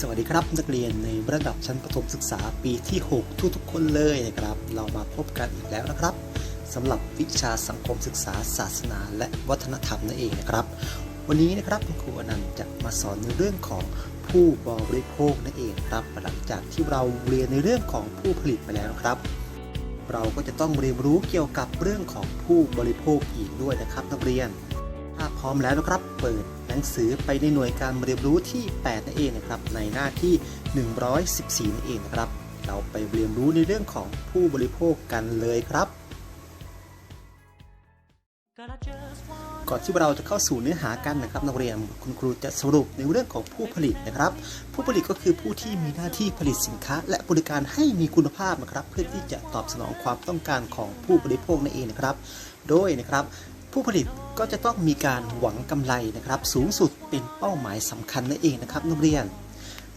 สวัสดีครับนักเรียนในระดับชั้นประถมศึกษาปีที่ 6 ทุกทุกๆคนเลยนะครับ เรามาพบกันอีกแล้วนะครับสำหรับวิชาสังคมศึกษาศาสนา และวัฒนธรรมนั่นเองนะครับ วันนี้นะครับคุณครูอนันต์จะมาสอนในเรื่องของผู้บริโภคนั่นเองครับหลังจากที่เราเรียนในเรื่องของผู้ผลิตไปแล้วนะครับ เราก็จะต้องเรียนรู้เกี่ยวกับเรื่องของผู้บริโภคอีกด้วยนะครับนักเรียน ร้อมแล้วนะครับ เปิดหนังสือไปในหน่วยการเรียนรู้ที่ 8นั่นเองนะครับ ในหน้าที่ 114นั่นเองนะครับ เราไปเรียนรู้ในเรื่องของผู้บริโภคกันเลยครับ ก่อนที่เราจะเข้าสู่เนื้อหากันนะครับนักเรียนคุณครูจะสรุปในเรื่องของผู้ผลิตนะครับ ผู้ผลิตก็คือผู้ที่มีหน้าที่ผลิตสินค้า และบริการให้มีคุณภาพนะครับ เพื่อที่จะตอบสนองความต้องการของผู้บริโภคนั่นเองนะครับ โดยนะครับ ผู้ผลิตก็จะต้องมีการหวังกำไรนะครับ สูงสุดเป็นเป้าหมายสำคัญนั่นเองนะครับนักเรียน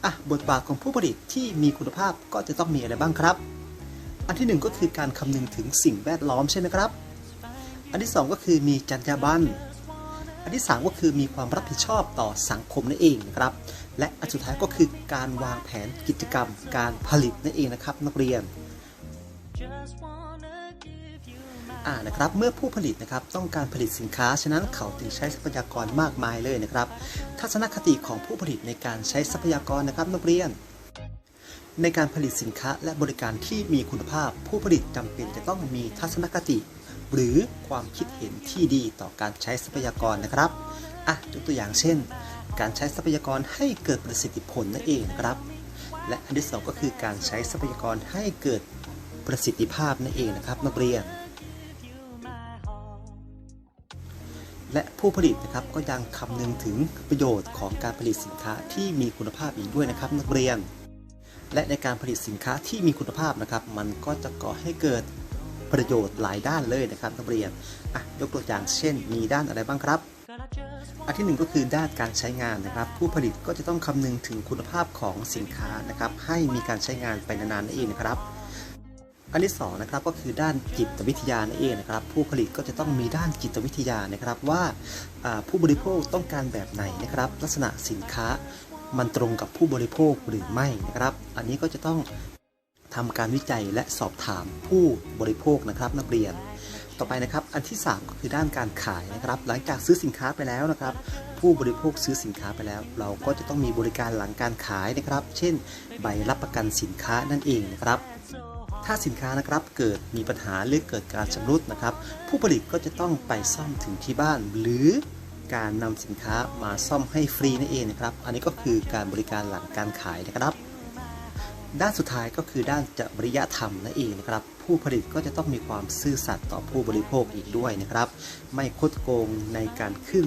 อะบทบาทของผู้ผลิตที่มีคุณภาพก็จะต้องมีอะไรบ้างครับ อันที่หนึ่งก็คือการคำนึงถึงสิ่งแวดล้อมใช่ไหมครับ อันที่สองก็คือมีจรรยาบรรณอันที่ 3 ก็คือมีความรับผิดชอบต่อสังคมนั่นเองนะครับ และอันสุดท้ายก็คือการวางแผนกิจกรรมการผลิตนั่นเองนะครับ นักเรียน อ่านะครับเมื่อผู้ผลิตนะครับต้องการผลิตสินค้า ฉะนั้นเขาจึงใช้ทรัพยากรมากมายเลยนะครับ ทัศนคติของผู้ผลิตในการใช้ทรัพยากรนะครับนักเรียน ในการผลิตสินค้าและบริการที่มีคุณภาพ ผู้ผลิตจำเป็นจะต้องมีทัศนคติ หรือความคิดเห็นที่ดีต่อการใช้ทรัพยากรนะครับอะยกตัวอย่างเช่น การใช้ทรัพยากรให้เกิดประสิทธิผลนั่นเองนะครับและอันที่สองก็คือการใช้ทรัพยากรให้เกิดประสิทธิภาพนั่นเองนะครับนักเรียน และผู้ผลิตนะครับก็ยังคำนึงถึงประโยชน์ของการผลิตสินค้าที่มีคุณภาพอีกด้วยนะครับ นักเรียน และในการผลิตสินค้าที่มีคุณภาพนะครับ มันก็จะก่อให้เกิดประโยชน์หลายด้านเลยนะครับนักเรียนอะยกตัวอย่างเช่น มีด้านอะไรบ้างครับ อันที่หนึ่งก็คือด้านการใช้งานนะครับ ผู้ผลิตก็จะต้องคำนึงถึงคุณภาพของสินค้านะครับ ให้มีการใช้งานไปนานๆนั่นเองนะครับ อันที่สองนะครับก็คือด้านจิตวิทยานั่นเองนะครับ ผู้ผลิตก็จะต้องมีด้านจิตวิทยานะครับว่าผู้บริโภคต้องการแบบไหนนะครับ ลักษณะสินค้ามันตรงกับผู้บริโภคหรือไม่นะครับ อันนี้ก็จะต้องทำการวิจัยและสอบถามผู้บริโภคนะครับนักเรียน ต่อไปนะครับอันที่ 3 ก็คือด้านการขายนะครับ หลังจากซื้อสินค้าไปแล้วนะครับ ผู้บริโภคซื้อสินค้าไปแล้ว เราก็จะต้องมีบริการหลังการขายนะครับ เช่น ใบรับประกันสินค้านั่นเองนะครับ ถ้าสินค้านะครับเกิดมีปัญหาหรือเกิดการชำรุดนะครับ ผู้ผลิตก็จะต้องไปซ่อมถึงที่บ้าน หรือการนำสินค้ามาซ่อมให้ฟรีนั่นเองนะครับ อันนี้ก็คือการบริการหลังการขายนะครับ ด้านสุดท้ายก็คือด้านจริยธรรมนั่นเองนะครับ ผู้ผลิตก็จะต้องมีความซื่อสัตย์ต่อผู้บริโภคอีกด้วยนะครับ ไม่คดโกงในการขึ้น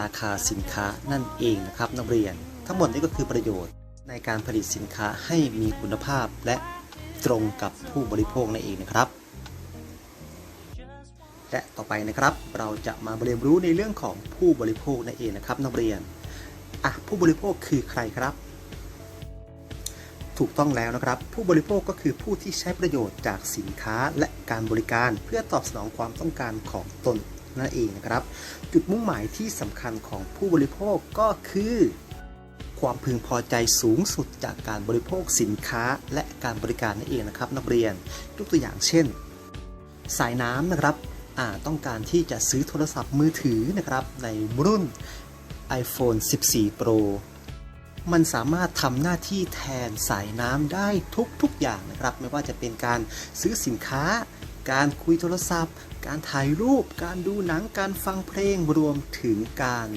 ราคาสินค้านั่นเองนะครับนักเรียน ทั้งหมดนี้ก็คือประโยชน์ในการผลิตสินค้าให้มีคุณภาพและ ตรงกับผู้บริโภคนั่นเองนะครับ และต่อไปนะครับเราจะมาเรียนรู้ในเรื่องของผู้บริโภคนั่นเองนะครับ นักเรียนอะผู้บริโภคคือใครครับ ถูกต้องแล้วนะครับ ผู้บริโภคก็คือผู้ที่ใช้ประโยชน์จากสินค้าและการบริการเพื่อตอบสนองความต้องการของตนนั่นเองนะครับ จุดมุ่งหมายที่สำคัญของผู้บริโภคก็คือ ความพึงพอใจสูงสุดจากการบริโภคสินค้าและการบริการนั่นเองนะครับ นักเรียนยกตัวอย่างเช่น สายน้ำนะครับต้องการที่จะซื้อโทรศัพท์มือถือนะครับในรุ่น iPhone 14 Pro มันสามารถทำหน้าที่แทนสายน้ำได้ทุกทุกอย่างนะครับ ไม่ว่าจะเป็นการซื้อสินค้า การคุยโทรศัพท์ การถ่ายรูป การดูหนังการฟังเพลงรวมถึงการ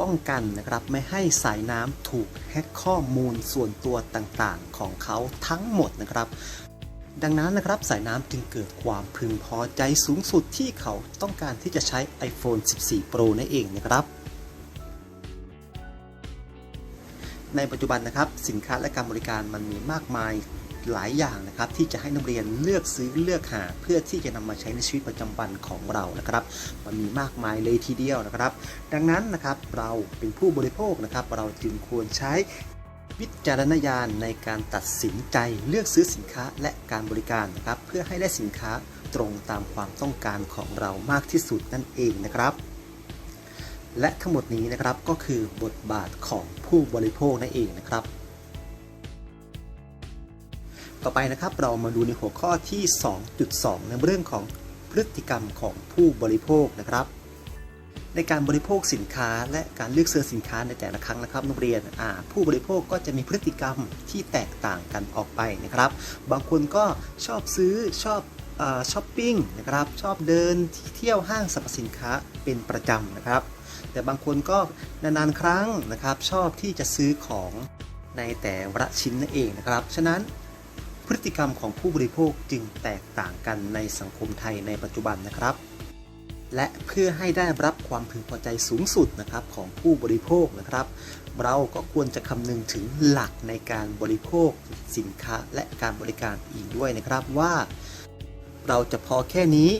ป้องกันนะครับไม่ให้สายน้ำถูกแฮ็กข้อมูลส่วนตัวต่างๆ ของเขาทั้งหมดนะครับ ดังนั้นนะครับสายน้ำจึงเกิดความพึงพอใจสูงสุดที่เขาต้องการที่จะใช้ iPhone 14 Pro นั่นเองนะครับในปัจจุบันนะครับสินค้าและการบริการมันมีมากมาย หลายอย่างนะครับที่จะให้นักเรียนเลือกซื้อเลือกหา เพื่อที่จะนำมาใช้ในชีวิตประจำวันของเรานะครับ มันมีมากมายเลยทีเดียวนะครับ ดังนั้นนะครับเราเป็นผู้บริโภคนะครับ เราจึงควรใช้วิจารณญาณในการตัดสินใจเลือกซื้อสินค้าและการบริการนะครับ เพื่อให้ได้สินค้าตรงตามความต้องการของเรามากที่สุดนั่นเองนะครับ และทั้งหมดนี้นะครับก็คือบทบาทของผู้บริโภคนั่นเองนะครับ ต่อไปนะครับเรามาดูในหัวข้อที่ 2.2 ในเรื่องของพฤติกรรมของผู้บริโภคนะครับ ในการบริโภคสินค้าและการเลือกซื้อสินค้าในแต่ละครั้งนะครับนักเรียนผู้บริโภคก็จะมีพฤติกรรมที่แตกต่างกันออกไปนะครับ บางคนก็ชอบซื้อชอบอช้อปปิ้งนะครับชอบเดินเที่ยวห้างสรรพสินค้าเป็นประจำนะครับ แต่บางคนก็นานๆครั้งนะครับ ชอบที่จะซื้อของในแต่ละชิ้นนั่นเองนะครับ ฉะนั้น พฤติกรรมของผู้บริโภคจึงแตกต่างกันในสังคมไทยในปัจจุบันนะครับ และเพื่อให้ได้รับความพึงพอใจสูงสุดนะครับของผู้บริโภคนะครับ เราก็ควรจะคำนึงถึงหลักในการบริโภคสินค้าและการบริการอีกด้วยนะครับว่า เราจะพอแค่นี้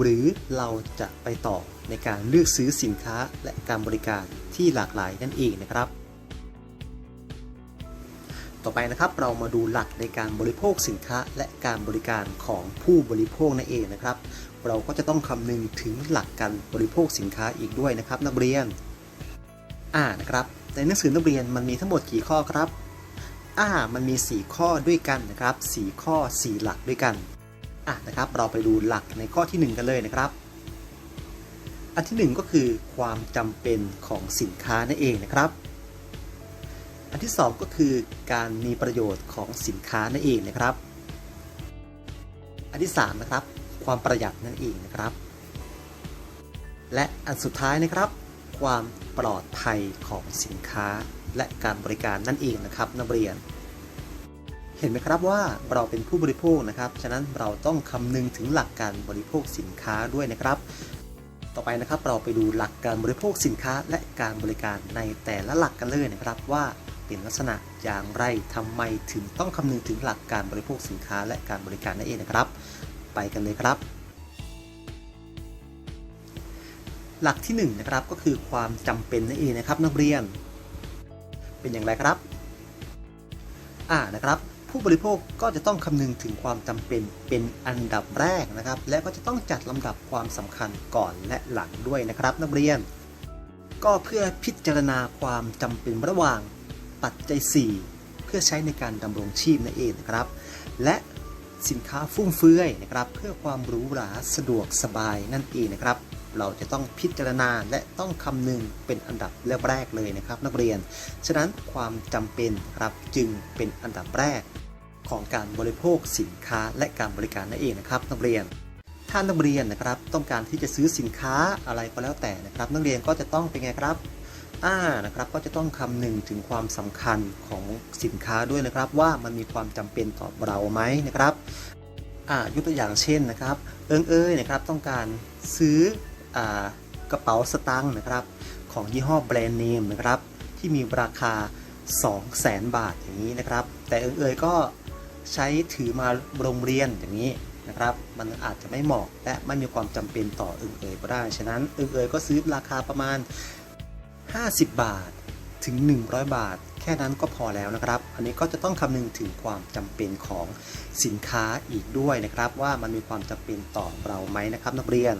หรือเราจะไปต่อในการเลือกซื้อสินค้าและการบริการที่หลากหลายนั่นเองนะครับ ต่อไปนะครับเรามาดูหลักในการบริโภคสินค้าและการบริการของผู้บริโภคนั่นเองนะครับ เราก็จะต้องคำนึงถึงหลักการบริโภคสินค้าอีกด้วยนะครับ นักเรียนอ่านะครับในหนังสือนักเรียนมันมีทั้งหมดกี่ข้อครับอ่ามันมี 4 ข้อด้วยกันนะครับ 4 ข้อ 4 หลักด้วยกันอะนะครับ เราไปดูหลักในข้อที่ 1 กันเลยนะครับ อันที่ 1 ก็คือความจำเป็นของสินค้านั่นเองนะครับ อันที่ 2 ก็คือการมีประโยชน์ของสินค้านั่นเองนะครับ อันที่3นะครับความประหยัดนั่นเองนะครับ และอันสุดท้ายนะครับ ความปลอดภัยของสินค้าและการบริการนั่นเองนะครับนักเรียน เห็นไหมครับว่าเราเป็นผู้บริโภคนะครับ ฉะนั้นเราต้องคำนึงถึงหลักการบริโภคสินค้าด้วยนะครับ ต่อไปนะครับเราไปดูหลักการบริโภคสินค้าและการบริการในแต่ละหลักกันเลยนะครับว่า เป็นลักษณะอย่างไรทำไมถึงต้องคำนึงถึงหลักการบริโภคสินค้าและการบริการนั่นเองนะครับ ไปกันเลยครับ หลักที่1นงนะครับก็คือความจำเป็นนั่นเองนะครับนักเรียน เป็นอย่างไรครับอ่านะครับผู้บริโภคก็จะต้องคำนึงถึงความจำเป็นเป็นอันดับแรกนะครับ และก็จะต้องจัดลำดับความสำคัญก่อนและหลังด้วยนะครับ นักเรียน ก็เพื่อพิจารณาความจำเป็นระหว่าง ปัจจัย 4 เพื่อใช้ในการดำรงชีพนั่นเองนะครับ และสินค้าฟุ่มเฟือยนะครับ เพื่อความหรูหราสะดวกสบายนั่นเองนะครับ เราจะต้องพิจารณาและต้องคำนึงเป็นอันดับแรกๆเลยนะครับ นักเรียน ฉะนั้นความจำเป็นครับจึงเป็นอันดับแรกของการบริโภคสินค้าและการบริการนั่นเองนะครับ นักเรียนถ้านักเรียนนะครับ ต้องการที่จะซื้อสินค้าอะไรก็แล้วแต่นะครับ นักเรียนก็จะต้องเป็นไงครับ อ่านะครับก็จะต้องคำนึงถึงความสำคัญของสินค้าด้วยนะครับ ว่ามันมีความจำเป็นต่อเราไหมนะครับยกตัวอย่างเช่นนะครับ เอิงเอ้ยนะครับต้องการซื้ออกระเป๋าสตางค์นะครับของยี่ห้อแบรนด์เนมนะครับที่มีราคา 200,000 บาทอย่างนี้นะครับ แต่เอิงเอ้ยก็ใช้ถือมาโรงเรียนอย่างนี้นะครับมันอาจจะไม่เหมาะและไม่มีความจำเป็นต่อเอิงเอยก็ได้ ฉะนั้นเอิงเอยก็ซื้อราคาประมาณ 50 บาทถึง 100 บาท แค่นั้นก็พอแล้วนะครับ อันนี้ก็จะต้องคำนึงถึงความจำเป็นของสินค้าอีกด้วยนะครับ ว่ามันมีความจำเป็นต่อเราไหมนะครับนักเรียน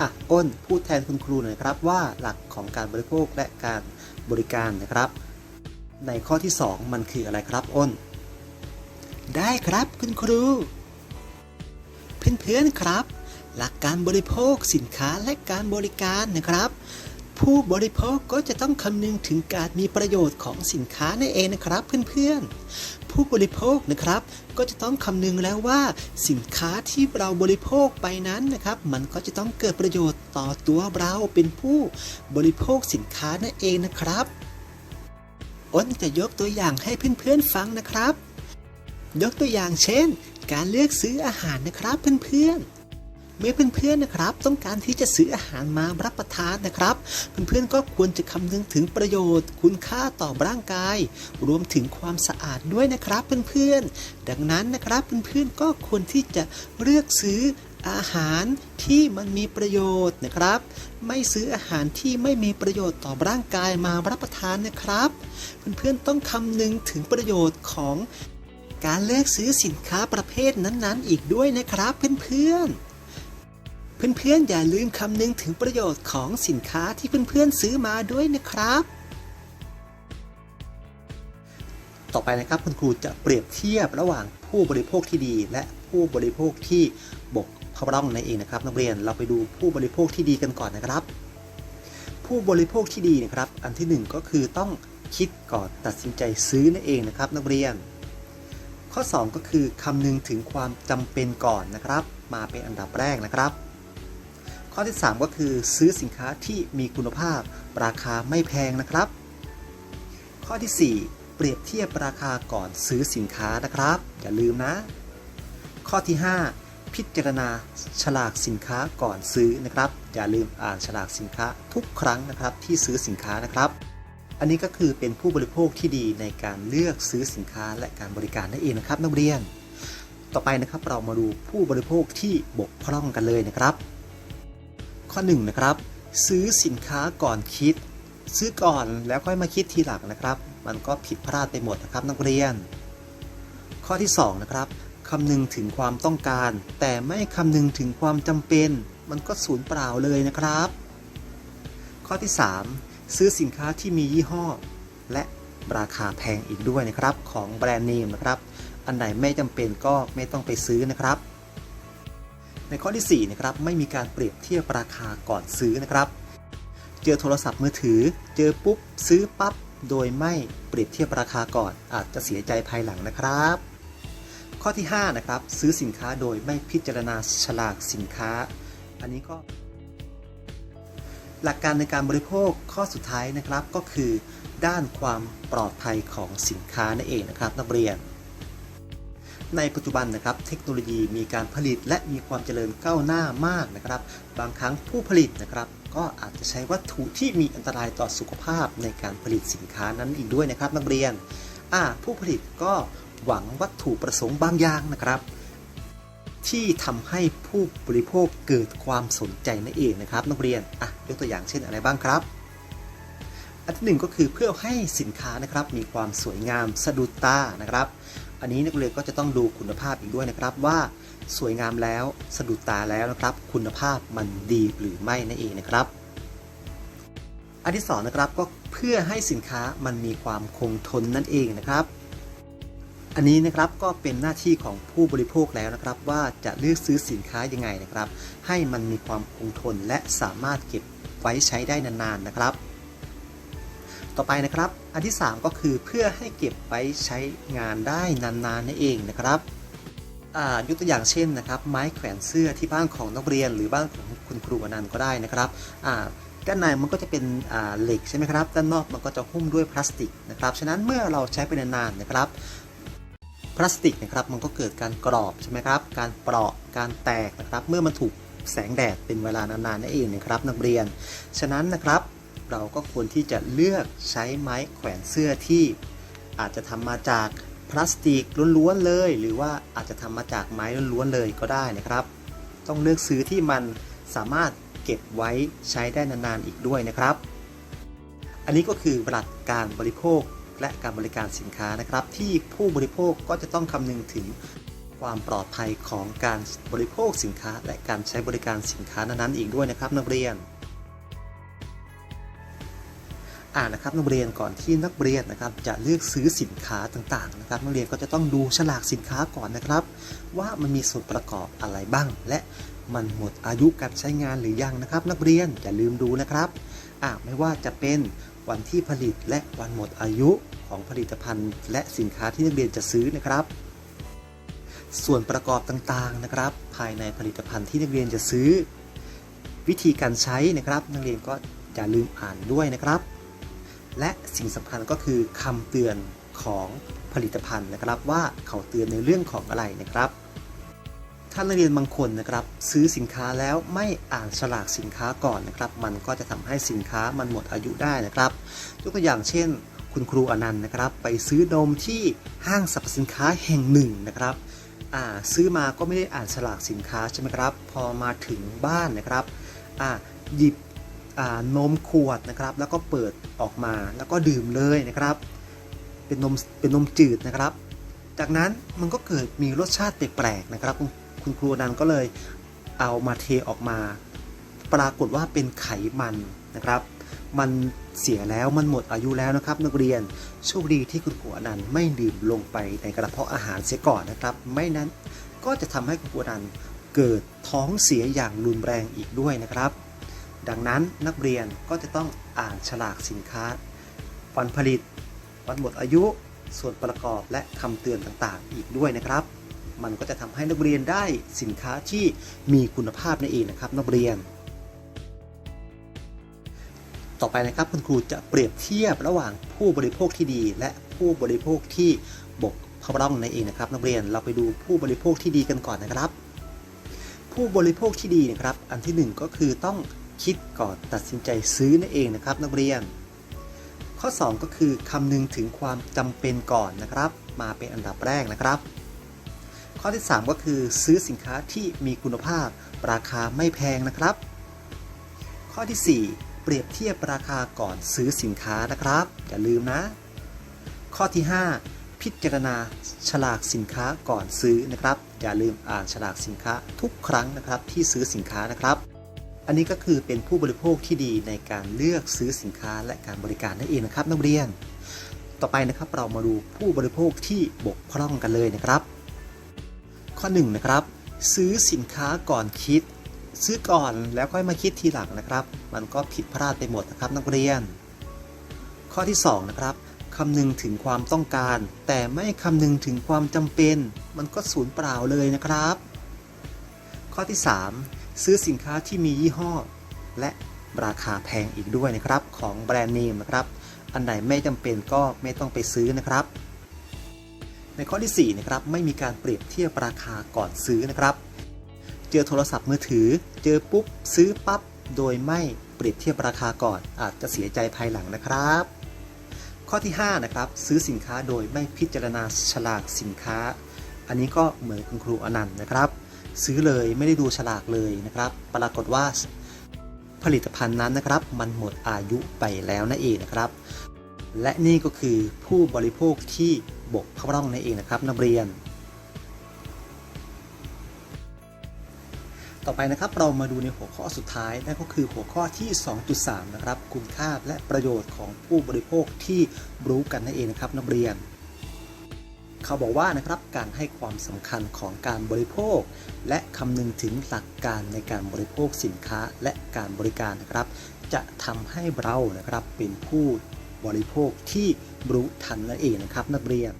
อะอ้นพูดแทนคุณครูหน่อยครับว่าหลักของการบริโภคและการบริการนะครับ ในข้อที่ 2 มันคืออะไรครับอ้น ได้ครับคุณครู เพื่อนๆครับ หลักการบริโภคสินค้าและการบริการนะครับ ผู้บริโภคก็จะต้องคำนึงถึงการมีประโยชน์ของสินค้านั่นเองนะครับเพื่อนๆ ผู้บริโภคนะครับก็จะต้องคำนึงแล้วว่าสินค้าที่เราบริโภคไปนั้นนะครับ มันก็จะต้องเกิดประโยชน์ต่อตัวเราเป็นผู้บริโภคสินค้านั่นเองนะครับอ้นจะยกตัวอย่างให้เพื่อนๆฟังนะครับ ยกตัวอย่างเช่น การเลือกซื้ออาหารนะครับเพื่อนๆ เมื่อเพื่อนๆนะครับ ต้องการที่จะซื้ออาหารมารับประทานนะครับ เพื่อนๆก็ควรจะคำนึงถึงประโยชน์ คุณค่าต่อร่างกาย รวมถึงความสะอาดด้วยนะครับเพื่อนๆดังนั้นนะครับเพื่อนๆก็ควรที่จะเลือกซื้ออาหารที่มันมีประโยชน์นะครับ ไม่ซื้ออาหารที่ไม่มีประโยชน์ต่อร่างกายมารับประทานนะครับ เพื่อนๆต้องคำนึงถึงประโยชน์ของการเลือกซื้อสินค้าประเภทนั้นๆ อีกด้วยนะครับเพื่อนๆ เพื่อนๆอย่าลืมคำนึงถึงประโยชน์ของสินค้าที่เพื่อนๆซื้อมาด้วยนะครับ ต่อไปนะครับคุณครูจะเปรียบเทียบระหว่างผู้บริโภคที่ดี และผู้บริโภคที่บกพร่องนั่นเองนะครับ นักเรียนเราไปดูผู้บริโภคที่ดีกันก่อนนะครับ ผู้บริโภคที่ดีนะครับ อันที่หนึ่งก็คือต้องคิดก่อนตัดสินใจซื้อนั่นเองนะครับ นักเรียน ข้อ 2 ก็คือคำนึงถึงความจำเป็นก่อนนะครับ มาเป็นอันดับแรกนะครับ ข้อที่ 3 ก็คือซื้อสินค้าที่มีคุณภาพ ราคาไม่แพงนะครับ ข้อที่ 4 เปรียบเทียบราคาก่อนซื้อสินค้านะครับ อย่าลืมนะ ข้อที่ 5 พิจารณาฉลากสินค้าก่อนซื้อนะครับ อย่าลืมอ่านฉลากสินค้าทุกครั้งนะครับที่ซื้อสินค้านะครับอันนี้ก็คือเป็นผู้บริโภคที่ดีในการเลือกซื้อสินค้าและการบริการนั่นเองนะครับนักเรียน ต่อไปนะครับเรามาดูผู้บริโภคที่บกพร่องกันเลยนะครับ ข้อ1นงนะครับ ซื้อสินค้าก่อนคิด ซื้อก่อนแล้วค่อยมาคิดทีหลังนะครับ มันก็ผิดพลาดไปหมดนะครับนักเรียน ข้อที่ 2 นะครับคำนึงถึงความต้องการ แต่ไม่คำนึงถึงความจำเป็น มันก็สูญเปล่าเลยนะครับ ข้อที่ 3 ซื้อสินค้าที่มียี่ห้อ และราคาแพงอีกด้วยนะครับของแบรนด์เนมนะครับ อันไหนไม่จำเป็นก็ไม่ต้องไปซื้อนะครับ ในข้อที่4นะครับไม่มีการเปรียบเทียบราคาก่อนซื้อนะครับ เจอโทรศัพท์มือถือ เจอปุ๊บซื้อปั๊บโดยไม่เปรียบเทียบราคาก่อน อาจจะเสียใจภายหลังนะครับ ข้อที่5นะครับซื้อสินค้าโดยไม่พิจารณาฉลากสินค้า อันนี้ก็ หลักการในการบริโภคข้อสุดท้ายนะครับก็คือ ด้านความปลอดภัยของสินค้านั่นเองนะครับ นักเรียน ในปัจจุบันนะครับเทคโนโลยีมีการผลิตและมีความเจริญก้าวหน้ามากนะครับ บางครั้งผู้ผลิตนะครับก็อาจจะใช้วัตถุที่มีอันตรายต่อสุขภาพในการผลิตสินค้านั้นอีกด้วยนะครับนักเรียนอ่าผู้ผลิตก็หวังวัตถุประสงค์บางอย่างนะครับ ที่ทำให้ผู้บริโภคเกิดความสนใจนั่นเองนะครับนักเรียนอะยกตัวอย่างเช่นอะไรบ้างครับ อันที่หนึ่งก็คือเพื่อให้สินค้านะครับมีความสวยงามสะดุดตานะครับ อันนี้นักเรียนก็จะต้องดูคุณภาพอีกด้วยนะครับว่าสวยงามแล้วสะดุดตาแล้วนะครับ คุณภาพมันดีหรือไม่นั่นเองนะครับ อันที่สองนะครับก็เพื่อให้สินค้ามันมีความคงทนนั่นเองนะครับ อันนี้นะครับก็เป็นหน้าที่ของผู้บริโภคแล้วนะครับ ว่าจะเลือกซื้อสินค้ายังไงนะครับ ให้มันมีความคงทนและสามารถเก็บไว้ใช้ได้นานๆนะครับ ต่อไปนะครับ อันที่ 3 ก็คือเพื่อให้เก็บไว้ใช้งานได้นานๆนั่นเองนะครับอ่ายกตัวอย่างเช่นนะครับไม้แขวนเสื้อที่บ้านของนักเรียน หรือบ้านของคุณครูอนันต์ก็ได้นะครับอ่าด้านในมันก็จะเป็นอ่าเหล็กใช่ไหมครับด้านนอกมันก็จะหุ้มด้วยพลาสติกนะครับฉะนั้นเมื่อเราใช้ไปนานๆนะครับพลาสติกนะครับมันก็เกิดการกรอบใช่ไหมครับการเปราะการแตกนะครับเมื่อมันถูกแสงแดดเป็นเวลานานๆนั่นเองนะครับนักเรียน ฉะนั้นนะครับ เราก็ควรที่จะเลือกใช้ไม้แขวนเสื้อที่อาจจะทำมาจากพลาสติกล้วนๆเลย หรือว่าอาจจะทำมาจากไม้ล้วนๆเลยก็ได้นะครับ ต้องเลือกซื้อที่มันสามารถเก็บไว้ใช้ได้นานๆอีกด้วยนะครับ อันนี้ก็คือหลักการบริโภคและการบริการสินค้านะครับ ที่ผู้บริโภคก็จะต้องคำนึงถึงความปลอดภัยของการบริโภคสินค้า และการใช้บริการสินค้านั้นๆอีกด้วยนะครับนักเรียน อ่านะครับนักเรียนก่อนที่นักเรียนนะครับจะเลือกซื้อสินค้าต่างๆนะครับนักเรียนก็จะต้องดูฉลากสินค้าก่อนนะครับ ว่ามันมีส่วนประกอบอะไรบ้าง และมันหมดอายุการใช้งานหรือยังนะครับ นักเรียนอย่าลืมดูนะครับอ่าไม่ว่าจะเป็นวันที่ผลิตและวันหมดอายุของผลิตภัณฑ์ และสินค้าที่นักเรียนจะซื้อนะครับ ส่วนประกอบต่างๆนะครับ ภายในผลิตภัณฑ์ที่นักเรียนจะซื้อ วิธีการใช้นะครับ นักเรียนก็อย่าลืมอ่านด้วยนะครับ และสิ่งสำคัญก็คือคำเตือนของผลิตภัณฑ์นะครับว่าเขาเตือนในเรื่องของอะไรนะครับถ้านักเรียนบางคนนะครับ ซื้อสินค้าแล้วไม่อ่านฉลากสินค้าก่อนนะครับ มันก็จะทำให้สินค้ามันหมดอายุได้นะครับยกตัวอย่างเช่น คุณครูอนันต์นะครับ ไปซื้อนมที่ห้างสรรพสินค้าแห่งหนึ่งนะครับอ่าซื้อมาก็ไม่ได้อ่านฉลากสินค้าใช่ไหมครับ พอมาถึงบ้านนะครับอ่าหยิบ นมขวดนะครับ แล้วก็เปิดออกมาแล้วก็ดื่มเลยนะครับ เป็นนมเป็นนมจืดนะครับ จากนั้นมันก็เกิดมีรสชาติแปลกๆนะครับคุณคุณครูนันก็เลยเอามาเทออกมา ปรากฏว่าเป็นไขมันนะครับ มันเสียแล้วมันหมดอายุแล้วนะครับ นักเรียนโชคดีที่คุณครูอนันต์ไม่ดื่มลงไปในกระเพาะอาหารเสียก่อนนะครับ ไม่นั้นก็จะทำให้คุณครูอนันต์เกิดท้องเสียอย่างรุนแรงอีกด้วยนะครับ ดังนั้นนักเรียนก็จะต้องอ่านฉลากสินค้า วันผลิต วันหมดอายุ ส่วนประกอบและคำเตือนต่างๆ อีกด้วยนะครับ มันก็จะทำให้นักเรียนได้สินค้าที่มีคุณภาพนั่นเองนะครับ นักเรียน ต่อไปนะครับคุณครูจะเปรียบเทียบระหว่างผู้บริโภคที่ดี และผู้บริโภคที่บกพร่องนั่นเองนะครับ นักเรียนเราไปดูผู้บริโภคที่ดีกันก่อนนะครับ ผู้บริโภคที่ดีนะครับ อันที่หนึ่งก็คือต้อง คิดก่อนตัดสินใจซื้อนั่นเองนะครับ นักเรียน ข้อ 2 ก็คือคำนึงถึงความจำเป็นก่อนนะครับ มาเป็นอันดับแรกนะครับ ข้อที่ 3 ก็คือซื้อสินค้าที่มีคุณภาพราคาไม่แพงนะครับ ข้อที่ 4 เปรียบเทียบราคาก่อนซื้อสินค้านะครับ อย่าลืมนะ ข้อที่ 5 พิจารณาฉลากสินค้าก่อนซื้อนะครับ อย่าลืมอ่านฉลากสินค้าทุกครั้งนะครับที่ซื้อสินค้านะครับ อันนี้ก็คือเป็นผู้บริโภคที่ดีในการเลือกซื้อสินค้าและการบริการนั่นเองนะครับนักเรียน ต่อไปนะครับเรามาดูผู้บริโภคที่บกพร่องกันเลยนะครับ ข้อ1นงนะครับซื้อสินค้าก่อนคิด ซื้อก่อนแล้วค่อยมาคิดทีหลังนะครับ มันก็ผิดพลาดไปหมดนะครับนักเรียน ข้อที่2นะครับคำนึงถึงความต้องการ แต่ไม่คำนึงถึงความจำเป็น มันก็สูญเปล่าเลยนะครับ ข้อที่ 3 ซื้อสินค้าที่มียี่ห้อ และราคาแพงอีกด้วยนะครับ ของแบรนด์เนมนะครับ อันไหนไม่จำเป็นก็ไม่ต้องไปซื้อนะครับ ในข้อที่4นะครับไม่มีการเปรียบเทียบราคาก่อนซื้อนะครับ เจอโทรศัพท์มือถือ เจอปุ๊บซื้อปั๊บโดยไม่เปรียบเทียบราคาก่อนอาจจะเสียใจภายหลังนะครับ ข้อที่5นะครับซื้อสินค้าโดยไม่พิจารณาฉลากสินค้า อันนี้ก็เหมือนคุณครูอนันต์นะครับ ซื้อเลยไม่ได้ดูฉลากเลยนะครับ ปรากฏว่าผลิตภัณฑ์นั้นนะครับ มันหมดอายุไปแล้วนั่นเองนะครับ และนี่ก็คือผู้บริโภคที่บกพร่องนั่นเองนะครับนักเรียน ต่อไปนะครับเรามาดูในหัวข้อสุดท้ายนั่นก็คือหัวข้อที่ 2.3 นะครับ คุณค่าและประโยชน์ของผู้บริโภคที่รู้กันนั่นเองนะครับนักเรียน เขาบอกว่านะครับการให้ความสำคัญของการบริโภค และคำนึงถึงหลักการในการบริโภคสินค้าและการบริการนะครับ จะทำให้เรานะครับเป็นผู้บริโภคที่รู้ทันนั่นเองนะครับ นักเรียน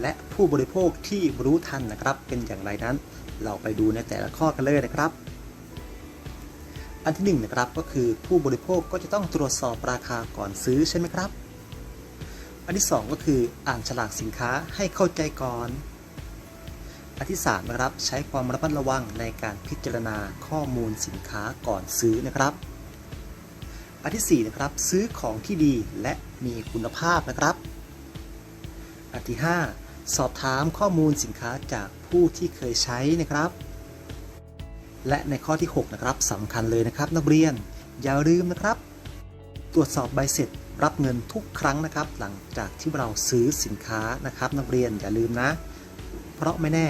และผู้บริโภคที่รู้ทันนะครับ เป็นอย่างไรนั้น เราไปดูในแต่ละข้อกันเลยนะครับอันที่หนึ่งนะครับก็คือผู้บริโภคก็จะต้องตรวจสอบราคาก่อนซื้อใช่ไหมครับ อันที่ 2 ก็คืออ่านฉลากสินค้าให้เข้าใจก่อน อันที่3นะครับใช้ความระมัดระวังในการพิจารณาข้อมูลสินค้าก่อนซื้อนะครับ อันที่4นะครับซื้อของที่ดีและมีคุณภาพนะครับ อันที่ 5 สอบถามข้อมูลสินค้าจากผู้ที่เคยใช้นะครับ และในข้อที่ 6 นะครับสำคัญเลยนะครับ นักเรียนอย่าลืมนะครับ ตรวจสอบใบเสร็จ รับเงินทุกครั้งนะครับ หลังจากที่เราซื้อสินค้านะครับ นักเรียนอย่าลืมนะ เพราะไม่แน่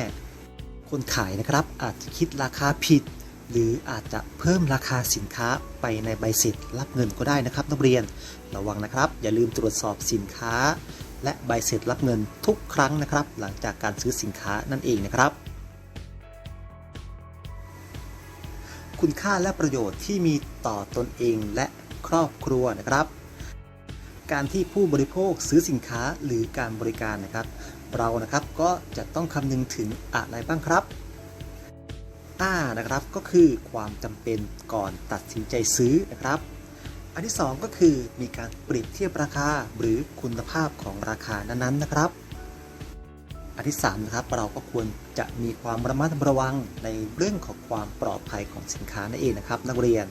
คนขายนะครับ อาจจะคิดราคาผิด หรืออาจจะเพิ่มราคาสินค้าไปในใบเสร็จรับเงินก็ได้นะครับ นักเรียนระวังนะครับ อย่าลืมตรวจสอบสินค้า และใบเสร็จรับเงินทุกครั้งนะครับ หลังจากการซื้อสินค้านั่นเองนะครับคุณค่าและประโยชน์ที่มีต่อตนเองและครอบครัวนะครับ การที่ผู้บริโภคซื้อสินค้าหรือการบริการนะครับ เรานะครับก็จะต้องคำนึงถึงอะไรบ้างครับอ่านะครับก็คือความจำเป็นก่อนตัดสินใจซื้อนะครับ อันที่ 2 ก็คือมีการเปรียบเทียบราคาหรือคุณภาพของราคานั้นๆนะครับ อันที่3นะครับเราก็ควรจะมีความระมัดระวังในเรื่องของความปลอดภัยของสินค้านั่นเองนะครับ นักเรียน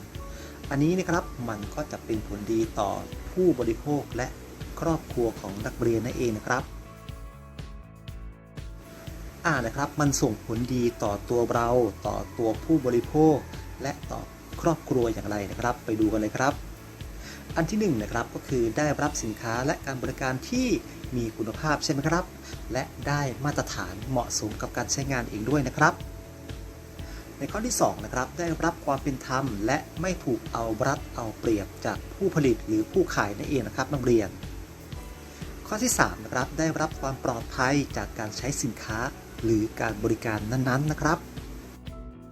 อันนี้นะครับมันก็จะเป็นผลดีต่อ ผู้บริโภคและครอบครัวของนักเรียนนั่นเองนะครับอ่านะครับมันส่งผลดีต่อตัวเรา ต่อตัวผู้บริโภค และต่อครอบครัวอย่างไรนะครับ ไปดูกันเลยครับ อันที่หนึ่งนะครับก็คือได้รับสินค้าและการบริการที่มีคุณภาพใช่ไหมครับ และได้มาตรฐานเหมาะสมกับการใช้งานเองด้วยนะครับ ในข้อที่2นะครับได้รับความเป็นธรรม และไม่ถูกเอารัดเอาเปรียบจากผู้ผลิตหรือผู้ขายนั่นเองนะครับนักเรียน ข้อที่3นะครับได้รับความปลอดภัยจากการใช้สินค้าหรือการบริการนั้นๆนะครับ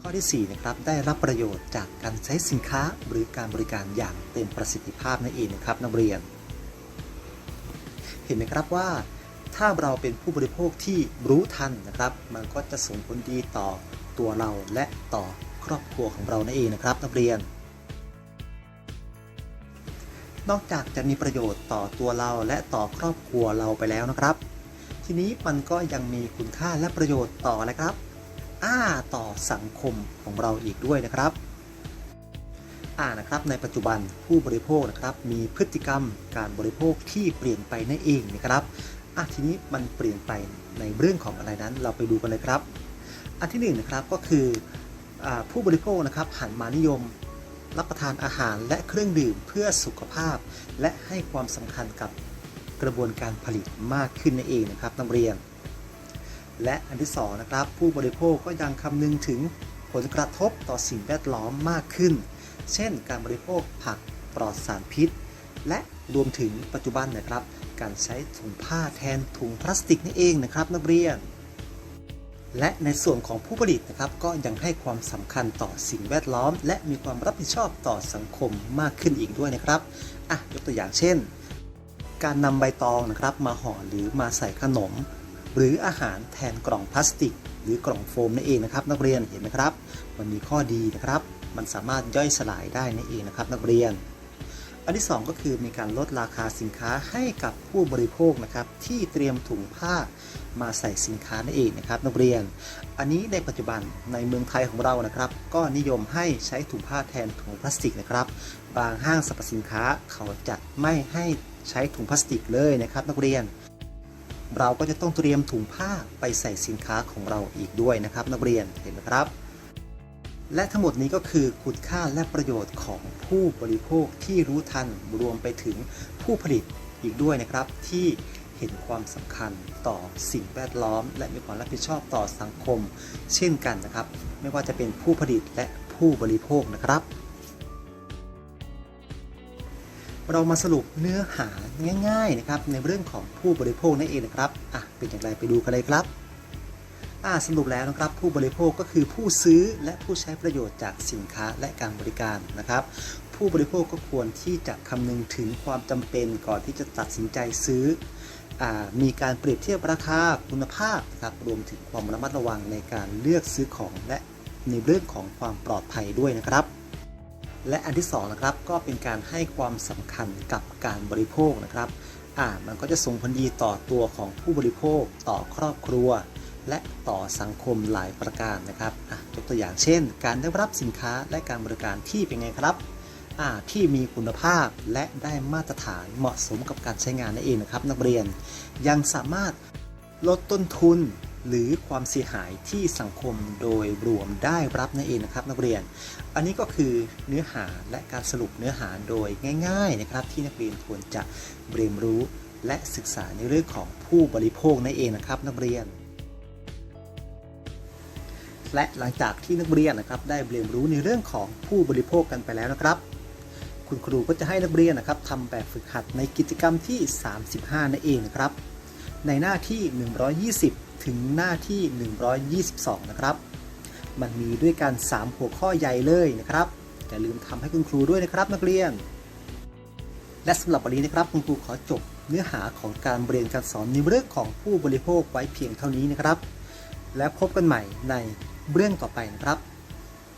ข้อที่4นะครับได้รับประโยชน์จากการใช้สินค้าหรือการบริการอย่างเต็มประสิทธิภาพนั่นเองนะครับนักเรียน เห็นไหมครับว่าถ้าเราเป็นผู้บริโภคที่รู้ทันนะครับ มันก็จะส่งผลดีต่อ ตัวเราและต่อครอบครัวของเรานั่นเองนะครับ นักเรียน นอกจากจะมีประโยชน์ต่อตัวเราและต่อครอบครัวเราไปแล้วนะครับ ทีนี้มันก็ยังมีคุณค่าและประโยชน์ต่ออะไรครับอ้าต่อสังคมของเราอีกด้วยนะครับอ่านะครับในปัจจุบันผู้บริโภคนะครับ มีพฤติกรรมการบริโภคที่เปลี่ยนไปนั่นเองนะครับอะทีนี้มันเปลี่ยนไปในเรื่องของอะไรนั้น เราไปดูกันเลยครับ อันที่หนึ่งนะครับก็คืออผู้บริโภคนะครับหันมานิยมรับประทานอาหารและเครื่องดื่มเพื่อสุขภาพ และให้ความสำคัญกับกระบวนการผลิตมากขึ้นนั่นเองนะครับนักเรียน และอันที่สองนะครับผู้บริโภคก็ยังคำนึงถึงผลกระทบต่อสิ่งแวดล้อมมากขึ้น เช่น การบริโภคผักปลอดสารพิษ และรวมถึงปัจจุบันนะครับ การใช้ถุงผ้าแทนถุงพลาสติกนี่เองนะครับนักเรียน และในส่วนของผู้ผลิตนะครับก็ยังให้ความสำคัญต่อสิ่งแวดล้อม และมีความรับผิดชอบต่อสังคมมากขึ้นอีกด้วยนะครับอะยกตัวอย่างเช่น การนำใบตองนะครับมาห่อหรือมาใส่ขนม หรืออาหารแทนกล่องพลาสติก หรือกล่องโฟมนั่นเองนะครับ นักเรียนเห็นไหมครับ มันมีข้อดีนะครับ มันสามารถย่อยสลายได้นั่นเองนะครับ นักเรียน อันที่ 2 ก็คือมีการลดราคาสินค้าให้กับผู้บริโภคนะครับที่เตรียมถุงผ้ามาใส่สินค้านั่นเองนะครับนักเรียน อันนี้ในปัจจุบันในเมืองไทยของเรานะครับ ก็นิยมให้ใช้ถุงผ้าแทนถุงพลาสติกนะครับ บางห้างสรรพสินค้าเขาจะไม่ให้ใช้ถุงพลาสติกเลยนะครับ นักเรียน เราก็จะต้องเตรียมถุงผ้าไปใส่สินค้าของเราอีกด้วยนะครับ นักเรียนเห็นไหมครับ และทั้งหมดนี้ก็คือคุณค่าและประโยชน์ของผู้บริโภคที่รู้ทันรวมไปถึงผู้ผลิตอีกด้วยนะครับ ที่เห็นความสำคัญต่อสิ่งแวดล้อม และมีความรับผิดชอบต่อสังคม เช่นกันนะครับ ไม่ว่าจะเป็นผู้ผลิตและผู้บริโภคนะครับ เรามาสรุปเนื้อหาง่าย ๆนะครับ ในเรื่องของผู้บริโภคนั่นเองนะครับอะเป็นอย่างไรไปดูกันเลยครับ สรุปแล้วนะครับผู้บริโภคก็คือผู้ซื้อและผู้ใช้ประโยชน์จากสินค้าและการบริการนะครับ ผู้บริโภคก็ควรที่จะคำนึงถึงความจำเป็นก่อนที่จะตัดสินใจซื้ออมีการเปรียบเทียบราคาคุณภาพนะครับรวมถึงความระมัดระวังในการเลือกซื้อของและในเรื่องของความปลอดภัยด้วยนะครับ และอันที่สองนะครับก็เป็นการให้ความสำคัญกับการบริโภคนะครับอ่ามันก็จะส่งผลดีต่อตัวของผู้บริโภค ต่อครอบครัว และต่อสังคมหลายประการนะครับยกตัวอย่างเช่น การได้รับสินค้าและการบริการที่เป็นไงครับที่มีคุณภาพและได้มาตรฐานเหมาะสมกับการใช้งานนั่นเองนะครับ นักเรียนยังสามารถลดต้นทุนหรือความเสียหายที่สังคมโดยรวมได้รับนั่นเองนะครับ นักเรียน อันนี้ก็คือเนื้อหาและการสรุปเนื้อหาโดยง่าย ๆนะครับ ที่นักเรียนควรจะเรียนรู้และศึกษาในเรื่องของผู้บริโภคนั่นเองนะครับ นักเรียน และหลังจากที่นักเรียนนะครับได้เรียนรู้ในเรื่องของผู้บริโภคกันไปแล้วนะครับ คุณครูก็จะให้นักเรียนนะครับทำแบบฝึกหัดในกิจกรรมที่ 35 นั่นเองนะครับ ในหน้าที่ 120 ถึงหน้าที่ 122 นะครับ มันมีด้วยกัน 3 หัวข้อใหญ่เลยนะครับอย่าลืมทำให้คุณครูด้วยนะครับนักเรียน และสำหรับวันนี้นะครับคุณครูขอจบเนื้อหาของการเรียนการสอนในเรื่องของผู้บริโภคไว้เพียงเท่านี้นะครับ และพบกันใหม่ใน เรื่องต่อไปนะครับ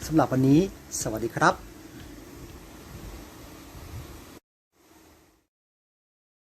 สำหรับวันนี้ สวัสดีครับ